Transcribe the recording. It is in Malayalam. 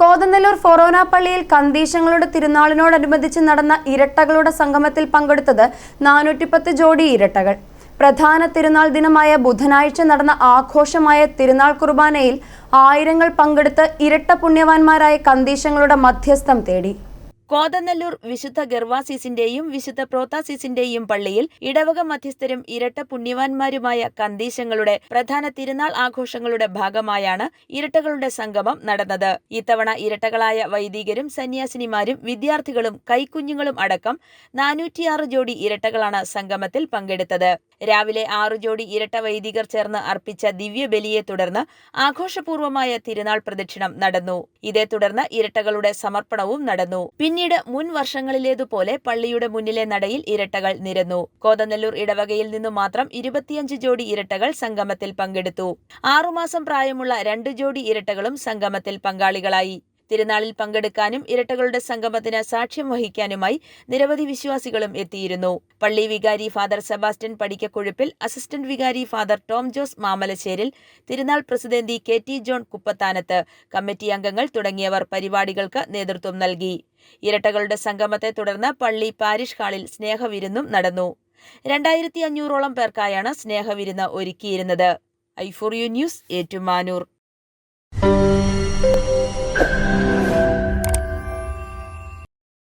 കോതനെല്ലൂർ പള്ളിയിൽ കന്തീശങ്ങളുടെ തിരുനാളിനോടനുബന്ധിച്ച് നടന്ന ഇരട്ടകളുടെ സംഗമത്തിൽ പങ്കെടുത്തത് നാനൂറ്റിപ്പത്ത് ജോഡി ഇരട്ടകൾ. പ്രധാന തിരുനാൾ ദിനമായ ബുധനാഴ്ച നടന്ന ആഘോഷമായ തിരുനാൾ കുർബാനയിൽ ആയിരങ്ങൾ പങ്കെടുത്ത് ഇരട്ട പുണ്യവാന്മാരായ കന്തീശങ്ങളുടെ മധ്യസ്ഥം തേടി. കോതനെല്ലൂർ വിശുദ്ധ ഗർവാസീസിന്റെയും വിശുദ്ധ പ്രോത്താസീസിന്റെയും പള്ളിയിൽ ഇടവക മധ്യസ്ഥരും ഇരട്ട പുണ്യവാന്മാരുമായ കന്തീശങ്ങളുടെ പ്രധാന തിരുനാൾ ആഘോഷങ്ങളുടെ ഭാഗമായാണ് ഇരട്ടകളുടെ സംഗമം നടന്നത്. ഇത്തവണ ഇരട്ടകളായ വൈദികരും സന്യാസിനിമാരും വിദ്യാർത്ഥികളും കൈക്കുഞ്ഞുങ്ങളും അടക്കം നാനൂറ്റിയാറ് ജോഡി ഇരട്ടകളാണ് സംഗമത്തിൽ പങ്കെടുത്തത്. രാവിലെ ആറു ജോഡി ഇരട്ട വൈദികർ ചേർന്ന് അർപ്പിച്ച ദിവ്യബലിയെ തുടർന്ന് ആഘോഷപൂർവമായ തിരുനാൾ പ്രദക്ഷിണം നടന്നു. ഇതേ തുടർന്ന് ഇരട്ടകളുടെ സമർപ്പണവും നടന്നു. പിന്നീട് മുൻ വർഷങ്ങളിലേതുപോലെ പള്ളിയുടെ മുന്നിലെ നടയിൽ ഇരട്ടകൾ നിരന്നു. കോതനെല്ലൂർ ഇടവകയിൽ നിന്നു മാത്രം ഇരുപത്തിയഞ്ച് ജോഡി ഇരട്ടകൾ സംഗമത്തിൽ പങ്കെടുത്തു. ആറുമാസം പ്രായമുള്ള രണ്ട് ജോഡി ഇരട്ടകളും സംഗമത്തിൽ പങ്കാളികളായി. തിരുനാളിൽ പങ്കെടുക്കാനും ഇരട്ടകളുടെ സംഗമത്തിന് സാക്ഷ്യം വഹിക്കാനുമായി നിരവധി വിശ്വാസികളും എത്തിയിരുന്നു. പള്ളി വികാരി ഫാദർ സെബാസ്റ്റ്യൻ പടിക്കക്കൊഴുപ്പിൽ അസിസ്റ്റന്റ് വികാരി ഫാദർ ടോം ജോസ് മാമലശ്ശേരിൽ തിരുനാൾ പ്രസിഡന്റി കെ ടി ജോൺ കുപ്പത്താനത്ത് കമ്മിറ്റി അംഗങ്ങൾ തുടങ്ങിയവർ പരിപാടികൾക്ക് നേതൃത്വം നൽകി. ഇരട്ടകളുടെ സംഗമത്തെ തുടർന്ന് പള്ളി പാരിഷ് ഹാളിൽ സ്നേഹവിരുന്നും നടന്നു. രണ്ടായിരത്തി അഞ്ഞൂറോളം പേർക്കായാണ് സ്നേഹവിരുന്ന് ഒരുക്കിയിരുന്നത്. I four you news Ettumanoor.